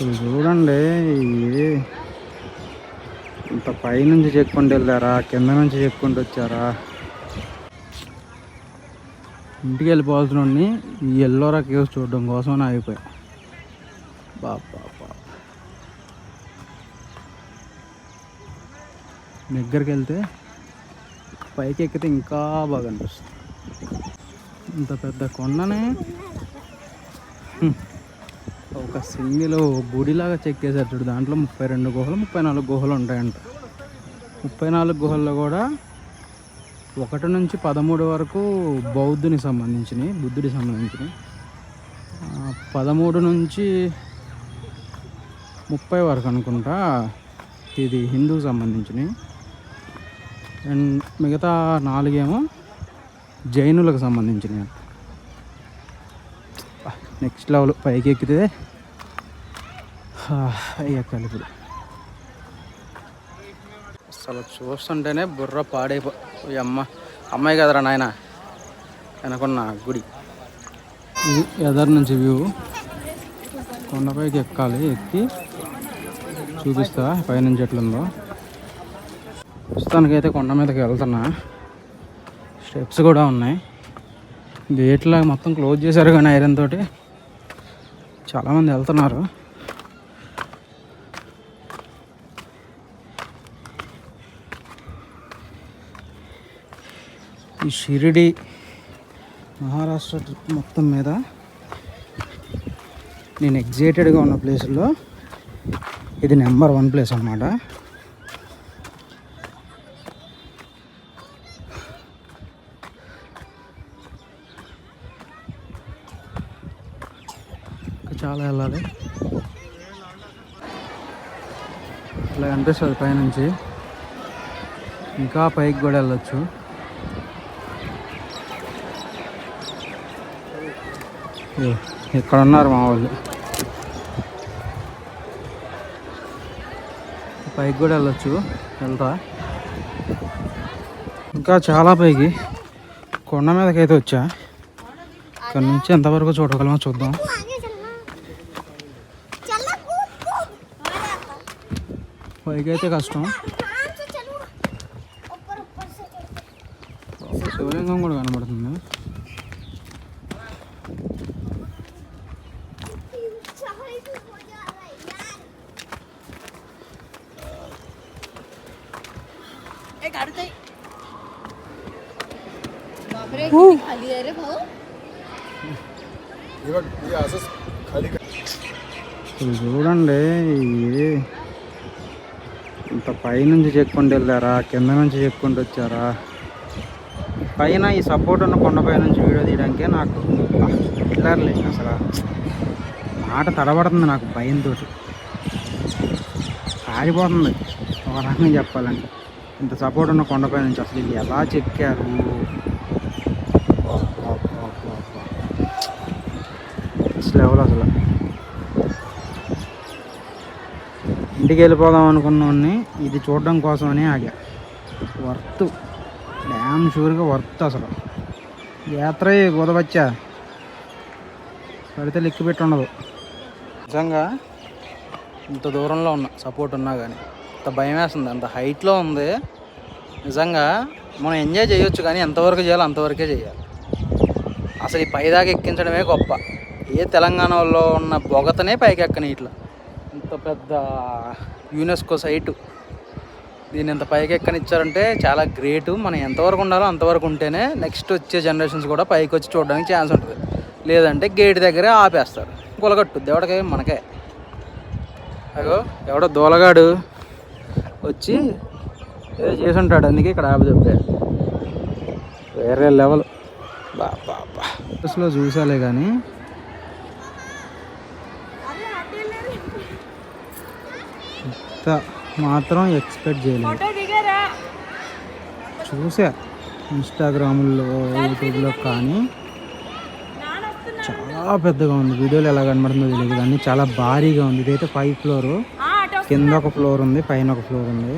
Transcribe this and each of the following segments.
ఇప్పుడు చూడండి ఇది ఇంత పైనుంచి చెక్కుంటూ వెళ్ళారా కింద నుంచి చెక్కుంటూ వచ్చారా? ఇంటికి వెళ్ళిపోవాల్సిన ఈ ఎల్లోరా కేవ్స్ చూడడం కోసం ఆగిపోయా. బాబా దగ్గరికి వెళ్తే పైకి ఎక్కితే ఇంకా బాగా అనిపిస్తుంది. ఇంత పెద్ద కొండనే? ఒక సింగిల్ గుడిలాగా చెక్ చేశారు చూడు దాంట్లో ముప్పై రెండు గుహలు ముప్పై నాలుగు గుహలు ఉంటాయంట. ముప్పై నాలుగు గుహల్లో కూడా ఒకటి నుంచి పదమూడు వరకు బౌద్ధుని సంబంధించినవి బుద్ధుడికి సంబంధించినవి. పదమూడు నుంచి ముప్పై వరకు అనుకుంటా ఇది హిందూకి సంబంధించినవి. అండ్ మిగతా నాలుగేమో జైనులకు సంబంధించినవి. నెక్స్ట్ లెవెల్ పైకి ఎక్కితే ఎక్కాలి ఇప్పుడు అసలు చూస్తుంటేనే బుర్ర పాడైపో అమ్మ అమ్మాయి కదరా నాయన వెనకున్న గుడి. ఇది ఎదర్ నుంచి వ్యూ. కొండపైకి ఎక్కాలి ఎక్కి చూపిస్తా పైనుంచి ఎట్లుందో. ప్రస్తుతానికైతే కొండ మీదకి వెళ్తున్నా. స్టెప్స్ కూడా ఉన్నాయి. గేట్లాగా మొత్తం క్లోజ్ చేశారు కానీ ఐరన్ తోటి. చాలామంది వెళ్తున్నారు. ఈ షిరిడి మహారాష్ట్ర ట్రిప్ మొత్తం మీద నేను ఎగ్జైటెడ్గా ఉన్న ప్లేసుల్లో ఇది నెంబర్ వన్ ప్లేస్ అన్నమాట. చాలా వెళ్ళాలి. ఇట్లా అనిపిస్తుంది పైనుంచి. ఇంకా పైకి కూడా వెళ్ళొచ్చు. ఇక్కడ ఉన్నారు మా వాళ్ళు. పైకి కూడా వెళ్ళొచ్చు. వెళ్తా ఇంకా చాలా పైకి. కొండ మీదకి అయితే వచ్చా. ఇక్కడ నుంచి ఎంతవరకు చూడగలమో చూద్దాం. పైకి అయితే కష్టం. శివలింగం కూడా కనబడుతుంది. बापरे किती खाली आहे रे भाऊ ఇప్పుడు చూడండి ఇది ఇంత పైనుంచి చెక్కుంటూ వెళ్ళారా కింద నుంచి చెక్కుంటూ వచ్చారా పైన ఈ సపోర్ట్ ఉన్న కొండపై నుంచి వీడియో తీయడానికే నాకు పిల్లర్లే అసలు మాట తడబడుతుంది నాకు భయంతో ఆగిపోతుంది ఒక రకంగా చెప్పాలంటే ఇంత సపోర్ట్ ఉన్న కొండపై నుంచి అసలు ఇది ఎలా చెక్కారు లెవెల్ అసలు ఇంటికి వెళ్ళిపోదాం అనుకున్నవాడిని ఇది చూడడం కోసమని ఆగా. వర్త్. డ్యామ్ షూర్గా వర్త్ అసలు. యాత్ర కుదవచ్చా పడితే లెక్కి పెట్టి ఉండదు. నిజంగా ఇంత దూరంలో ఉన్నా సపోర్ట్ ఉన్నా కానీ ఇంత భయం వేస్తుంది అంత హైట్లో ఉంది. నిజంగా మనం ఎంజాయ్ చేయొచ్చు కానీ ఎంతవరకు చేయాలో అంతవరకే చేయాలి. అసలు ఈ పైదాకా ఎక్కించడమే గొప్ప. ఏ తెలంగాణలో ఉన్న బొగతనే పైకి ఎక్కని ఇట్లా. ఇంత పెద్ద యునెస్కో సైటు. దీన్ని ఇంత పైకి ఎక్కనిచ్చారంటే చాలా గ్రేటు. మనం ఎంతవరకు ఉండాలో అంతవరకు ఉంటేనే నెక్స్ట్ వచ్చే జనరేషన్స్ కూడా పైకి వచ్చి చూడడానికి ఛాన్స్ ఉంటుంది. లేదంటే గేట్ దగ్గరే ఆపేస్తారు. గులగట్టు. దేవుడికి మనకే. అగో ఎవడో దూలగాడు వచ్చి ఏదో చేసి ఉంటాడు. అందుకే ఇక్కడ ఆపి చెప్పాడు వేరే లెవెల్. బస్సులో చూసాలే కానీ ఇంత మాత్రం ఎక్స్పెక్ట్ చేయలేదు. చూసా ఇన్స్టాగ్రామ్లో యూట్యూబ్లో కానీ. చాలా పెద్దగా ఉంది. వీడియోలో ఎలా కనబడుతుందో తెలియదు కానీ చాలా భారీగా ఉంది. ఇదైతే ఫైవ్ ఫ్లోర్ కింద ఒక ఫ్లోర్ ఉంది పైన ఒక ఫ్లోర్ ఉంది.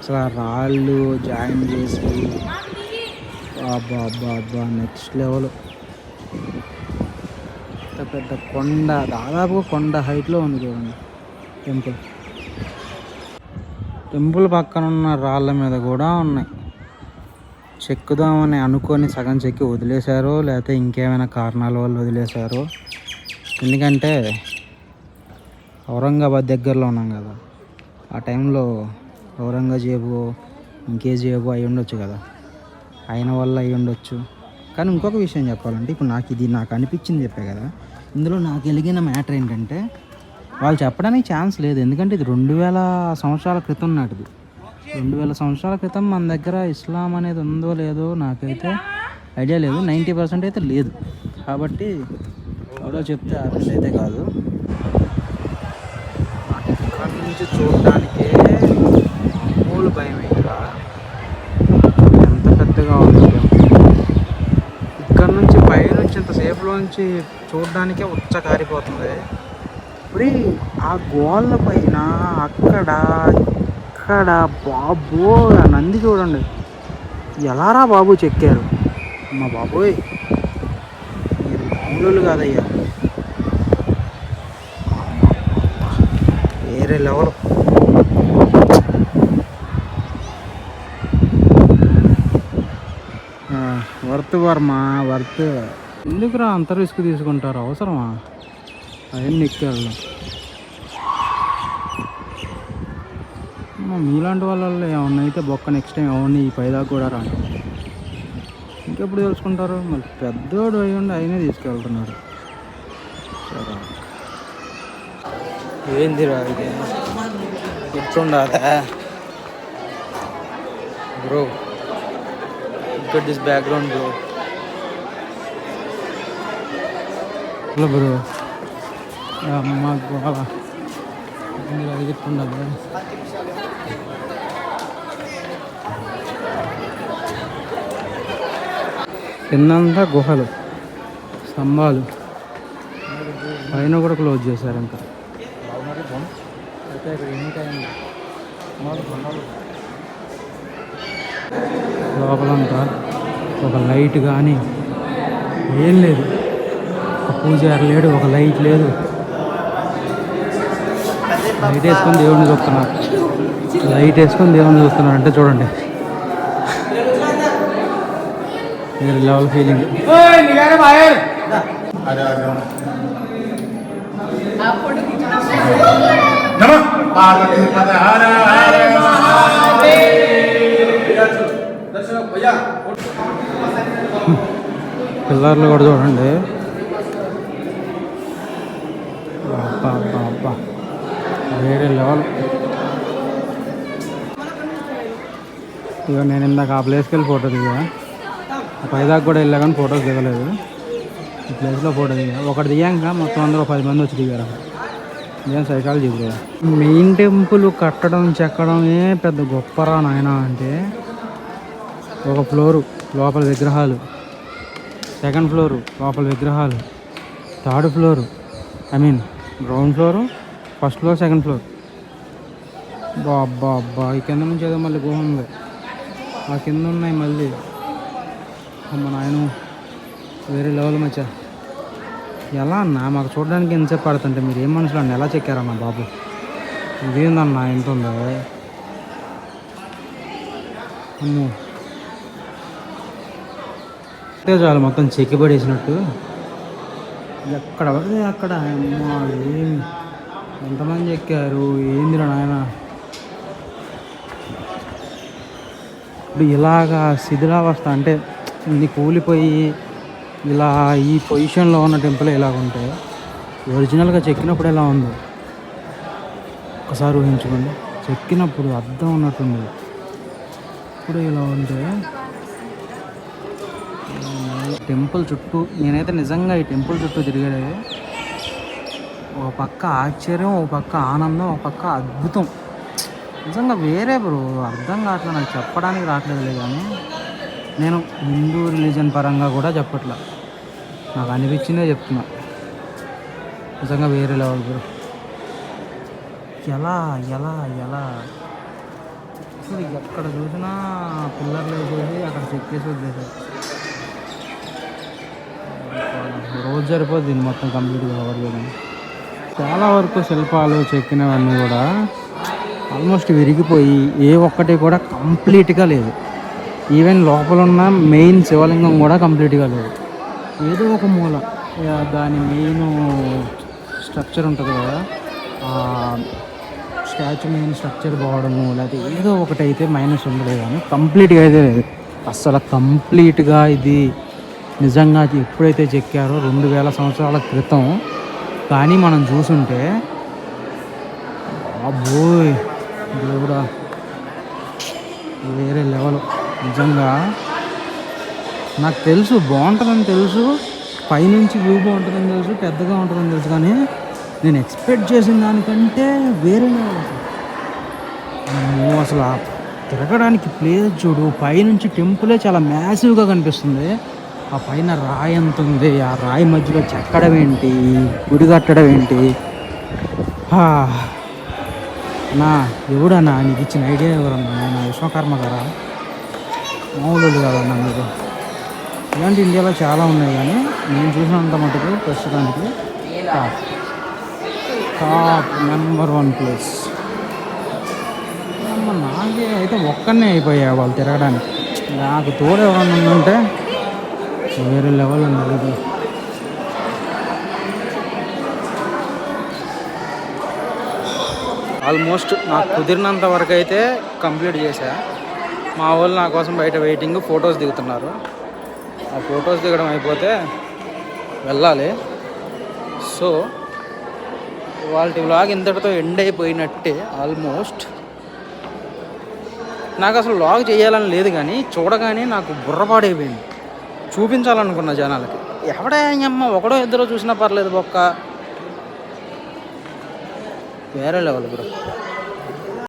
అసలు రాళ్ళు జాయిన్ చేసి అబ్బా అబ్బా అబ్బా నెక్స్ట్ లెవెల్ పెద్ద పెద్ద కొండ దాదాపు కొండ హైట్లో ఉంది చూడండి టెంపుల్ టెంపుల్ పక్కన ఉన్న రాళ్ళ మీద కూడా ఉన్నాయి. చెక్కుదామని అనుకొని సగం చెక్కి వదిలేశారో లేకపోతే ఇంకేమైనా కారణాల వల్ల వదిలేశారో. ఎందుకంటే ఔరంగాబాద్ దగ్గరలో ఉన్నాం కదా. ఆ టైంలో ఔరంగజేబు ఇంకేజేబు అయి ఉండొచ్చు కదా. అయిన వల్ల అయి ఉండొచ్చు. కానీ ఇంకొక విషయం చెప్పాలంటే ఇప్పుడు నాకు ఇది నాకు అనిపించింది చెప్పే కదా. ఇందులో నాకు వెలిగిన మ్యాటర్ ఏంటంటే వాళ్ళు చెప్పడానికి ఛాన్స్ లేదు. ఎందుకంటే ఇది రెండు వేల సంవత్సరాల క్రితం నాటిది. రెండు వేల సంవత్సరాల క్రితం మన దగ్గర ఇస్లాం అనేది ఉందో లేదో నాకైతే ఐడియా లేదు. నైంటీ పర్సెంట్ అయితే లేదు. కాబట్టి ఎవరో చెప్తే అర్థం అయితే కాదు. ఇక్కడ నుంచి చూడడానికి మూలు భయం ఇంకా ఉంది ఇక్కడ నుంచి పైనుంచి ఇంత చూడడానికే ఉచ్చ కారిపోతుంది. ఇప్పుడు ఆ గోళ్ళ పైన అక్కడ ఇక్కడ బాబో నంది చూడండి. ఎలారా బాబు చెక్కారు? మా బాబోయ్ మీరు మామూలు కాదయ్యా. వేరే లెవెల్. Worth Varma worth. ఎందుకురా అంత రిస్క్ తీసుకుంటారు? అవసరమా? అవన్నీ ఎక్కారు మీలాంటి వాళ్ళ ఏమన్నా అయితే బొక్క నెక్స్ట్ టైం ఎవరిని ఈ పైదాకా కూడా రా. ఇంకెప్పుడు తెలుసుకుంటారు? మళ్ళీ పెద్దోడు అయి ఉండి ఆయనే తీసుకెళ్తున్నారు. ఏంది ఏందిరా ఇది? గుర్తుండాలా bro. Look this background bro hello bro అమ్మ గోళ అది గుర్తుండదు కిందంతా గుహలు స్తంభాలు. పైన కూడా క్లోజ్ చేశారు ఇంకా. అయితే ఇక్కడ ఎనీ టైం లోపలంతా ఒక లైట్ కానీ ఏం లేదు. ఒక పూజారి లేడు ఒక లైట్ లేదు. లైట్ వేసుకొని దేవుడిని చూస్తున్నారు. లైట్ వేసుకొని దేవుడిని చూస్తున్నారు అంటే చూడండి. వేరే లెవెల్ ఫీలింగ్. పార్వతీ పిల్లర్లు కూడా చూడండి. వేరే లెవెల్. ఇక నేను ఇందాక ఆ ప్లేస్కి వెళ్ళి ఫోటో దిగా. పైదాకా కూడా వెళ్ళా కానీ ఫోటోస్ దిగలేదు. ఈ ప్లేస్లో ఫోటో దిగా. ఒకటి దిగాక మొత్తం అందరూ పది మంది వచ్చి దిగారు. ఇదేం సైకాలజీ మెయిన్ టెంపుల్ కట్టడం చెక్కడమే పెద్ద గొప్పరా నాయన అంటే ఒక ఫ్లోరు లోపల విగ్రహాలు. సెకండ్ ఫ్లోరు లోపల విగ్రహాలు. Third floor I mean ground floor first floor second floor. బా అబ్బా అబ్బా ఈ కింద నుంచి ఏదో మళ్ళీ గుహ ఉంది. ఆ కింద ఉన్నాయి మళ్ళీ. అమ్మ నాయన వేరే లెవెల్ మచ్చా. ఎలా అన్నా మాకు చూడడానికి ఎంతసేపు పడుతుంటే మీరు ఏం మనుషులు అన్న ఎలా చెక్కారన్న బాబు? ఇదేందన్నా ఎంత ఉందో? అమ్మో. అంతే చాలు మొత్తం చెక్కిపడేసినట్టు. ఎక్కడ పడితే అక్కడ ఏం ఎంతమంది ఎక్కారు ఏందిరా నాయన. ఇప్పుడు ఇలాగా శిథిలావస్థ అంటే ఇన్ని కూలిపోయి ఇలా ఈ పొజిషన్లో ఉన్న టెంపుల్ ఇలాగ ఉంటే ఒరిజినల్గా చెక్కినప్పుడు ఎలా ఉంది ఒకసారి ఊహించుకోండి. చెక్కినప్పుడు అర్థం ఉన్నట్టుంది. ఇప్పుడు ఇలా ఉంటే టెంపుల్ చుట్టూ నేనైతే నిజంగా ఈ టెంపుల్ చుట్టూ తిరిగాడు ఒక పక్క ఆశ్చర్యం ఒక పక్క ఆనందం ఒక పక్క అద్భుతం. నిజంగా వేరే బ్రో అర్థం కావట్లేదు నాకు చెప్పడానికి రావట్లేదు కానీ నేను హిందూ రిలీజన్ పరంగా కూడా చెప్పట్లా. నాకు అనిపించిందే చెప్తున్నా. నిజంగా వేరే లెవెల్ బ్రో. ఎలా ఎలా ఎలా? అసలు ఎక్కడ చూసినా పిల్లర్లు వేసేసి అక్కడ చెక్ చేసి వదిలేసారు రోజు సరిపోదు దీన్ని మొత్తం కంప్లీట్గా కవర్ చేయడం. చాలా వరకు శిల్పాలు చెక్కినవన్నీ కూడా ఆల్మోస్ట్ విరిగిపోయి ఏ ఒక్కటి కూడా కంప్లీట్గా లేదు. ఈవెన్ లోపల ఉన్న మెయిన్ శివలింగం కూడా కంప్లీట్గా లేదు. ఏదో ఒక మూల దాని మెయిన్ స్ట్రక్చర్ ఉంటుంది కదా స్టాచ్యూ మెయిన్ స్ట్రక్చర్ పోవడము లేకపోతే ఏదో ఒకటి అయితే మైనస్ ఉండలేదు కానీ కంప్లీట్గా అయితే లేదు. అస్సలు కంప్లీట్గా ఇది నిజంగా అది ఎప్పుడైతే చెక్కారో రెండు వేల సంవత్సరాల క్రితం. కానీ మనం చూసుంటే అబ్బోయ్ దేవుడా వేరే లెవెల్. నిజంగా నాకు తెలుసు బాగుంటుందని తెలుసు పైనుంచి వ్యూ బాగుంటుందని తెలుసు పెద్దగా ఉంటుందని తెలుసు కానీ నేను ఎక్స్పెక్ట్ చేసిన దానికంటే వేరే లెవెల్ అసలు. అసలు తిరగడానికి ప్లేస్ చూడు పైనుంచి టెంపులే చాలా మ్యాసివ్గా కనిపిస్తుంది. ఆ పైన రాయి ఎంత ఉంది? ఆ రాయి మధ్యలో చెక్కడం ఏంటి? గుడి కట్టడం ఏంటి? హా. నా ఎవడన్నా నీకు ఇచ్చిన ఐడియా ఎవరన్నా? నా విశ్వకర్మ గారా? మామూలు కాదన్నా మీరు ఇలాంటి ఇండియాలో చాలా ఉన్నాయి కానీ నేను చూసినంత మటుకు ప్రస్తుతానికి top. Top number one place. నాకే అయితే ఒక్కనే అయిపోయా వాళ్ళు తిరగడానికి. నాకు తోడు ఎవరన్నా ఉంటే వేరే లెవెల్ ఉంది ఇది ఆల్మోస్ట్ నాకు కుదిరినంత వరకు అయితే కంప్లీట్ చేశా. మా వాళ్ళు నా కోసం బయట వెయిటింగ్ ఫొటోస్ దిగుతున్నారు. ఆ ఫొటోస్ దిగడం అయిపోతే వెళ్ళాలి. సో వాళ్ళ వ్లాగ్ ఇంతటితో ఎండ్ అయిపోయినట్టే ఆల్మోస్ట్ నాకు అసలు లాగ్ చేయాలని లేదు కానీ చూడగానే నాకు బుర్రపాడైపోయింది. చూపించాలనుకున్న జనాలకి. ఎవడే అమ్మ ఒకడో ఇద్దరు చూసినా పర్లేదు బొక్క. వేరే లెవెల్ బ్రో.